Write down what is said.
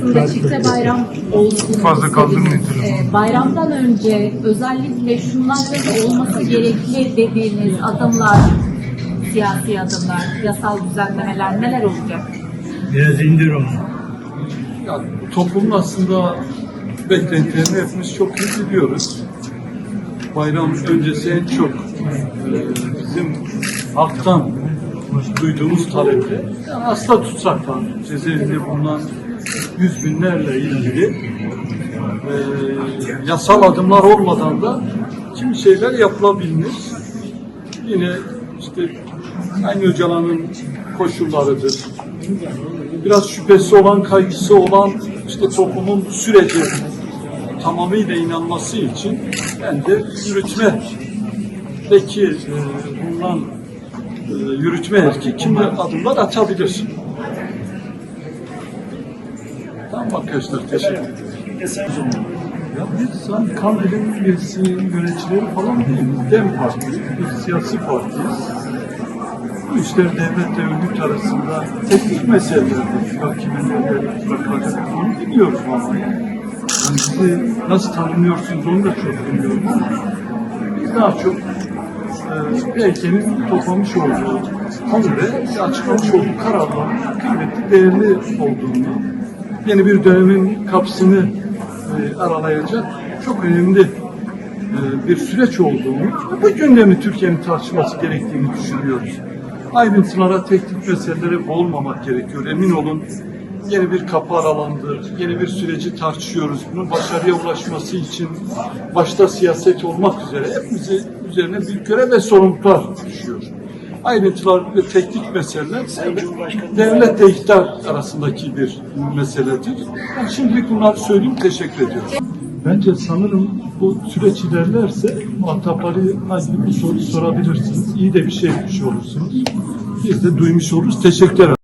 aslında çifte bayram olsun. Fazla kaldırmayın telefonu. Ee, bayramdan önce özellikle şunların olması gerekli dediğiniz adımlar, siyasi adımlar, yasal düzenlemeler neler olacak? Biraz indir onu. Ya, toplumun aslında beklentilerini hepimiz çok iyi biliyoruz. Bayram öncesi en çok e, bizim halktan duyduğumuz talepler yani asla tutsaklar. Cezaevinde bulunan yüz binlerle ilgili e, yasal adımlar olmadan da kimi şeyler yapılabilir. Yine işte aynı Öcalan'ın koşullarıdır biraz şüphesi olan, kaygısı olan işte toplumun bu sürece tamamıyla inanması için bence yürütmedeki e, bulunan e, yürütme erki kimi adımlar atabilir. Tamam arkadaşlar teşekkür ederim. Ya biz sanki Kandil'in üyesi, yöneticileri falan değiliz. Dem Partisi, biz siyasi partiyiz. Bu işler devletle örgüt arasında teknik meselelerdir. Ya kimin nerede bırakılacak onu biliyoruz vallahi. Yani sizi nasıl tanımlıyorsunuz onu da çok bilmiyorum. Biz daha çok e, PKK'nin toplamış olduğu kongre ve açıklamış olduğu kararların kıymetli, değerli olduğunu, yeni bir dönemin kapısını e, aralayacak çok önemli e, bir süreç olduğunu, bu gündemi Türkiye'nin tartışması gerektiğini düşünüyoruz. Ayrıntılara, teknik meselelere boğulmamak gerekiyor. Emin olun yeni bir kapı aralandı, yeni bir süreci tartışıyoruz. Bunun başarıya ulaşması için başta siyaset olmak üzere hepimizi üzerine bir görev ve sorumluluklar düşüyor. Ayrıntılar ve teknik meseleler devletle iktidar arasındaki bir meseledir. Ben şimdilik bunları söyleyeyim, teşekkür ediyorum. Bence sanırım bu süreç ilerlerse muhataplarına ilgili bir soru sorabilirsiniz. İyi de bir şey etmiş olursunuz. Biz de duymuş oluruz. Teşekkürler.